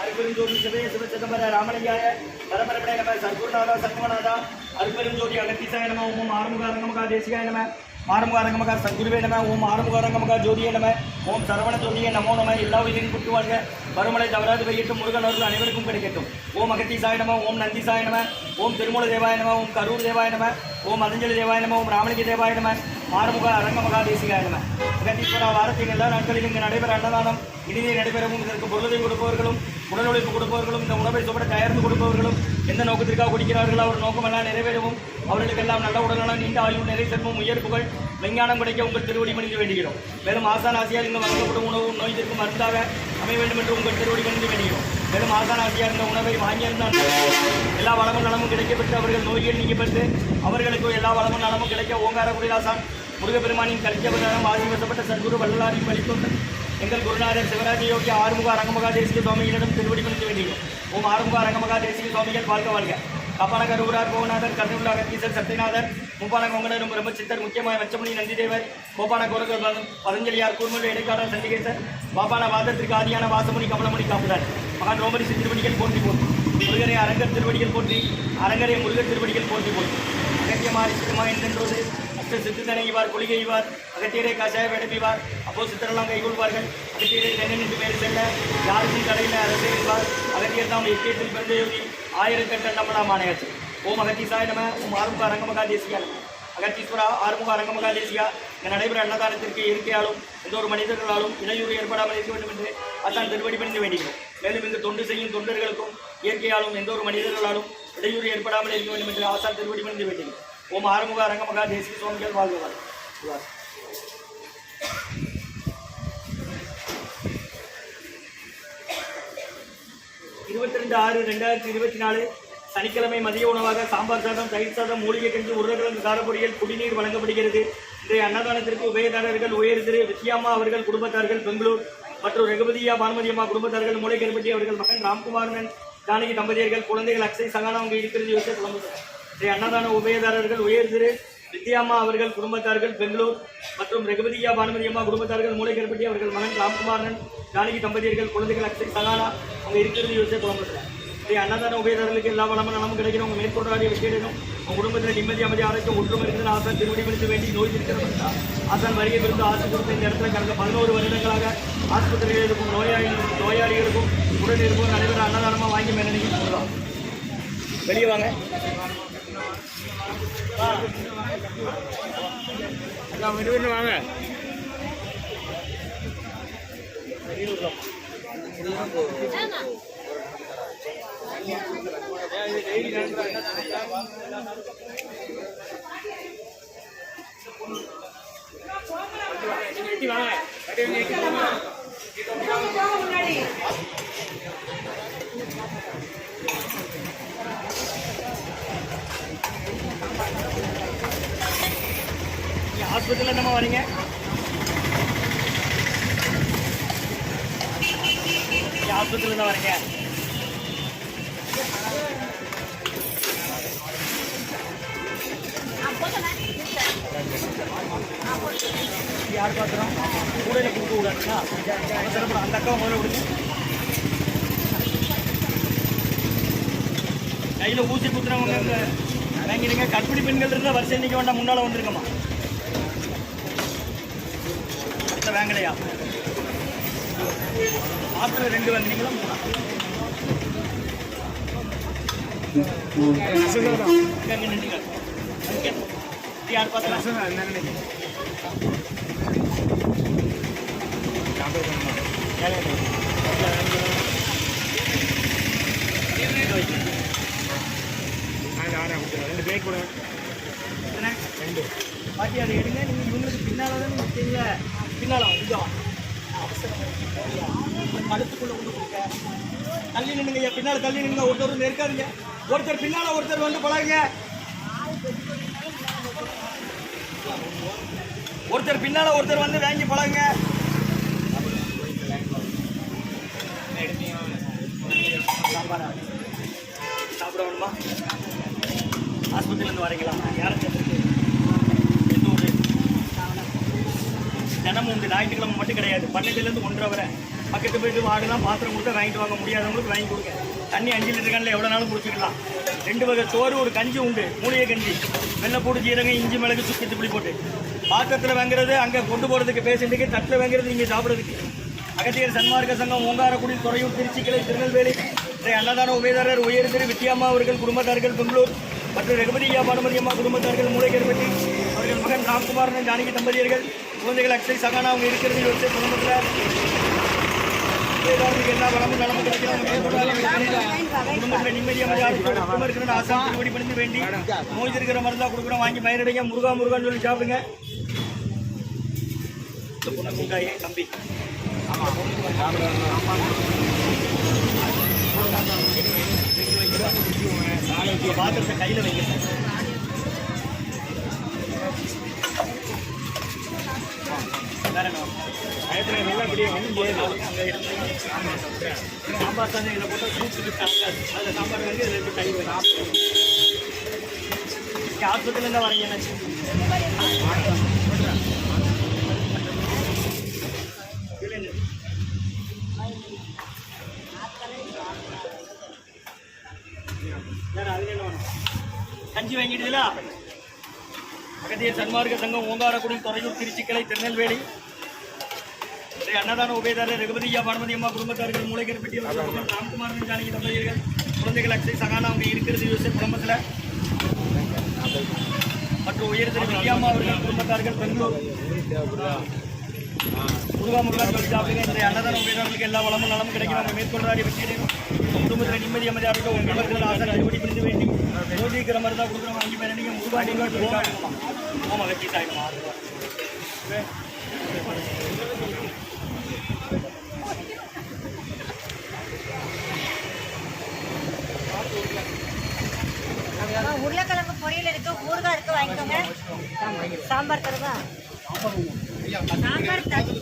அருப்பெருஞ்சோதி சிவே சிவச்சிதம்பர ராமலிங்காய பரபரப்படை நம சர்க்குருநாதா சண்முகநாதா அருப்பெருஞ்சோதி அகத்தீசாய நம ஓம் ஆறுமுகாரங்கமகா தேசிகாய நம ஆறுமுகாரங்கமகா சத்குருவே நம ஓம் ஆறுமுகாரங்கமகா ஜோதியே நம ஓம் சரவண ஜோதியே நமோ நம எல்லா உயிரின் புட்டு வாழ்க வருமலை தவறாது பெய்யட்டும் முருகன் அவர்கள் அனைவருக்கும் கிடைக்கட்டும். ஓம் அகத்தீசாய நம ஓம் நந்திசாய நம ஓம் திருமூல தேவாய நம ஓம் கரூர் தேவாய நம ஓம் அதஞ்சலி தேவாய நம ஓம் ராமலிங்க தேவாய நம. ஆறுமுக அரங்க மகாதேசிகாய அகத்தீஸ்வரா வாரத்தின் எல்லா நாட்களிலும் இங்கு நடைபெற அன்னதானம் இனிதே நடைபெறவும் இதற்கு பொருளை கொடுப்பவர்களும் உடல் உழைப்பு கொடுப்பவர்களும் இந்த உணவை சுவட தயார்ந்து கொடுப்பவர்களும் எந்த நோக்கத்திற்காக குடிக்கிறார்களோ அவர் நோக்கமெல்லாம் நிறைவேறவும் அவர்களுக்கெல்லாம் நல்ல உடல்நலம் நீண்ட ஆயுள் நிறை செல்வம் உயர் புகழ் விஞ்ஞானம் கிடைக்க உங்கள் திருவடி மணிந்து வேண்டுகிறோம். மேலும் ஆசான் ஆசியார் இங்கு வழங்கப்படும் உணவும் நோய் தீர்க்கும் மருந்தாக அமைய வேண்டும் என்று உங்கள் திருவடி மணிந்து வேண்டுகிறோம். மேலும் ஆசான் ஆசியார் இந்த உணவை வாங்கியிருந்தால் எல்லா வளமும் நலமும் கிடைக்கப்பட்டு அவர்கள் நோய்கள் நீக்கப்பட்டு அவர்களுக்கு எல்லா வளமும் நலமும் கிடைக்க ஓங்கார குடிலாசான் முருகப்பெருமானின் கலிஜபதாரம் ஆதிவசப்பட்ட சத்குரு வள்ளலாரின் வழித்தோன்றல் எங்கள் குருநாதர் சிவராஜ யோகி ஆறுமுக அரங்கமகா தேசிக சுவாமிகளிடம் திருவடி பணிந்து வேண்டியோம் ஓம் ஆறுமுக அரங்கமகா தேசிக சுவாமிகள் வாழ்க வாழ்க. காப்பானகர் ஊரார் கோவநாதர் கருணாக கீசர் சத்யநாதர் முப்பான கொங்கணரும் பிரம்மச்சித்தர் முக்கியமாக வச்சமணி நந்திதேவர் கோபான கோரகர் பதஞ்சலியார் கூர்மொழி இடைக்காரர் சண்டிகேசர் பாபான வாதத்திற்கு ஆதியான வாசமணி கமலமணி காப்புதார். மகான் ரோமரி திருவடிகள் போற்றி போற்றி. முருகரை அரங்கர் திருவடிகள் போற்றி அரங்கரை முருகர் திருவடிகள் போற்றி போற்றி. அகத்தியமாரி சித்தமா என்றென்றோது அஷ்ட சித்து இவார் கொள்கை அகத்தியரை கஷாய வெடப்பிவார் அப்போ சித்தரெல்லாம் கைகொள்வார்கள் அகத்தியரை தென்னன் என்று பேர் செல்ல யாருக்கும் கடையில் அரசே என்பார். அகத்தியர் தாம் எக்கியத்தில் பிறந்த யோகி. ஆயிரத்தெட்டு நம்மளாம் ஆணையாச்சு ஓம் அகத்தீசாய நம ஓம் ஆறுமுக அரங்கமகா தேசியா அகத்தீஸ்வரா ஆறுமுக அரங்கமகா தேசியா இங்கே நடைபெற அன்னதானத்திற்கு இயற்கையாலும் எந்த ஒரு மனிதர்களாலும் இடையூறு ஏற்படாமல் இருக்க வேண்டும் என்று அத்தான் திருவடி பணிந்து வேண்டுகிறோம். மேலும் இங்கு தொண்டு செய்யும் தொண்டர்களுக்கும் இயற்கையாலும் எந்த ஒரு மனிதர்களாலும் இடையூறு ஏற்படாமல் இருக்க வேண்டும் என்று ஆசான் திருவடி பணிந்து வேண்டுகிறோம். ஓம் ஆறுமுக அரங்கமகா தேசிய சுவாமிகள் வாழ்வார் இருபத்தி ரெண்டு ஆறு ரெண்டாயிரத்தி இருபத்தி நாலு சனிக்கிழமை மதிய உணவாக சாம்பார் சாதம் தயிர் சாதம் மூலிகை கஞ்சி உருளைக்கிழங்கு காரப்பொடிகள் குடிநீர் வழங்கப்படுகிறது. இன்றைய அன்னதானத்திற்கு உபயதாரர்கள் உயர் திரு வித்யாம்மா அவர்கள் குடும்பத்தார்கள் பெங்களூர் மற்றும் ரகுபதியா பானுமதி அம்மா குடும்பத்தார்கள் மூளை கருப்பட்டி அவர்கள் மகன் ராம்குமாரன் ஜானகி தம்பதியர்கள் குழந்தைகள் அக்ஷய் சகானா அவங்க இருக்கிறது யோசிச்சு குழம்பு இன்றைய அன்னதான உபயதாரர்கள் உயர் திரு வித்யாம்மா அவர்கள் குடும்பத்தார்கள் பெங்களூர் மற்றும் ரகுபதியா பானுமதி அம்மா குடும்பத்தார்கள் மூளை அவர்கள் மகன் ராம்குமாரன் ஜானகி தம்பதியர்கள் குழந்தைகள் அக்ஷய் சகானா அவங்க இருக்கிறது யோசிச்சு குழம்புகிறார் இன்றைய அன்னதான உபயதாரர்களுக்கு எல்லா வளமும் நலமும் கிடைக்கணும். உங்கள் மேற்கொண்டாடிய விஷயம் உங்கள் குடும்பத்தில் நிம்மதி அமைதி ஆரோக்கியம் ஒற்றுமை இருக்குது ஆசான் திருவடி விழுந்து வேண்டி நோய் இருக்கிறவர்களா ஆசான் வருகை விருந்து ஆசை கொடுத்த இந்த இடத்துல கடந்த பதினோரு வருடங்களாக ஆஸ்பத்திரியில் இருக்கும் நோயாளிகளுக்கும் நோயாளிகளுக்கும் உடல் இருக்கும் நடைபெற அன்னதானமாக வாங்கி மேலணிக்கு சொல்லலாம் வெளியே வாங்க. விடுவின்னு வாங்க எட்டி ஹாஸ்பிட்டலில் என்னம்மா வரீங்க? நீங்கள் ஹாஸ்பிட்டலில் தான் வரீங்க? யார் பார்க்குறோம் கூட கொடுக்க கூடாதுங்களா அந்த அக்காவை முதல்ல விடுங்க கையில் ஊசி குத்துறவங்க வாங்கிடுங்க கற்பிடி பெண்கள் இருந்தால் வரிசை நிற்க வேண்டாம். முன்னால் வந்திருக்கம்மா அடுத்த வேங்கலையா மாத்திரை ரெண்டு. அங்க. யார் பார்த்தா ரெண்டு பேக் கூட ரெண்டு. பாட்டி அதை எடுங்க. நீங்க இவங்களுக்கு பின்னால தான் நிற்கிறீங்க பின்னால இதோ கழுத்துக்குள்ள கொண்டு கொடுங்க தள்ளி நின்னுங்க ஐயா பின்னால தள்ளி நின்றுங்க ஒருத்தர் நெருக்காதீங்க ஒருத்தர் பின்னால் ஒருத்தர் வந்து பழகுங்க ஒருத்தர் பின்னால் ஒருத்தர் வந்து வாங்கி பழகுங்க சாப்பாடா? சாப்பிட வேணுமா ஆஸ்பத்திரியிலேருந்து வரீங்களா யாரை ஞாயிற்றுக்கிழமை மட்டும் கிடையாது. பன்னெண்டுலேருந்து ஒன்றரை வரை. பக்கத்து போயிட்டு வாடலாம் பாத்திரம் கொடுத்தா வாங்கிட்டு வாங்க முடியாதவங்களுக்கு வாங்கி கொடுங்க. தண்ணி அஞ்சு லிட்டர் கண்ணில் எவ்வளோ நாளும் குடிச்சிக்கலாம். ரெண்டு வகை சோறு ஒரு கஞ்சி உண்டு. மூலிகை கஞ்சி. வெள்ளைப்பூடு ஜீரகம் இஞ்சி மிளகு சுக்கு திப்பி போட்டு. பாத்திரத்தில் வாங்குறது அங்கே கொண்டு போகிறதுக்கு பேஷண்ட்டுக்கு தட்டில் வாங்குறது இங்கே சாப்பிட்றதுக்கு. அகத்தியர் சன்மார்க்க சங்கம் ஓங்காரக்குடி துறையூர் திருச்சி கிளை திருநெல்வேலி. ஸ்ரீ அன்னதான உபயதாரர் உயர் திரு வித்யாமா அவர்கள் குடும்பத்தார்கள் பெங்களூர். மற்றும் ரகுபதியா பானுமதி அம்மா குடும்பத்தார்கள் மூளைக்கருப்பட்டி அவர்கள் மகன் ராம்குமார் ஜானகி தம்பதியர்கள். குழந்தைகள் அக்ஷய் சகானா அவங்க இருக்கிறது யோசிச்சு குடும்பத்தில் உபயதாரர்களுக்கு எல்லா வளமும் நலமும் குடும்பத்தில் நிம்மதியாக குடும்பம் இருக்கிற ஆசாம் திருவடி வேண்டி நோய் இருக்கிற மருந்தா கொடுக்குறோம் வாங்கி பயிரடைங்க. முருகா முருகான்னு சொல்லி சாப்பிடுங்க. தம்பி. பாத்திரத்தை கையில் வைங்க. பயத்தில் வந்து சேருது அங்கே இருக்கு. சாம்பார் சாதம் இதில் போட்டால் சூப்பு தங்காது அதில் சாம்பார் வந்து இதில் ரெண்டு கை வைங்க ஆஸ்பத்திரிலேருந்து வரீங்க கஞ்சி வாங்கிடுதுல அகதிய சன்மார்க்க சங்கம் ஓங்காரக்குடி துறையூர் திருச்சிக்கலை திருநெல்வேலி ஸ்ரீ அன்னதான உபயதாரர் ரகுபதியா பானுமதி அம்மா குடும்பத்தார்கள் மூளைக்கர் பெட்டி ராம்குமார் ஜானகி தம்பதியர்கள் குழந்தைகள் அக்ஷய் சகானா அவங்க இருக்கிறது யோசிச்சு குடும்பத்தில். மற்றும் உயர் திரு வித்யாம்மா அவர்கள் குடும்பத்தார்கள் பெங்களூர். முருகா முருகா சொல்லி சாப்பிடுங்க. இந்த அன்னதான உபயதாரர்களுக்கு எல்லா வளமும் நலமும் கிடைக்கும். அவங்க மேற்கொள்றாரு வெற்றியடையும் குடும்பத்தில் நிம்மதி அமைதியாக இருக்கும் உங்கள் மக்கள் ஆசை அறுபடி பிடித்து வேண்டி மோதிக்கிற மாதிரி தான் கொடுக்குறோம் வாங்கி பேர் நீங்கள் முருகா நீங்கள் ஆமாம் வெற்றி சாய்மா அம்மா, உருளைக்கிழங்கு பொரியல் இருக்கு ஊறுகாய் இருக்கு வாங்கிக்கோங்க. சாம்பார் தருவா? சாம்பார் தட்டு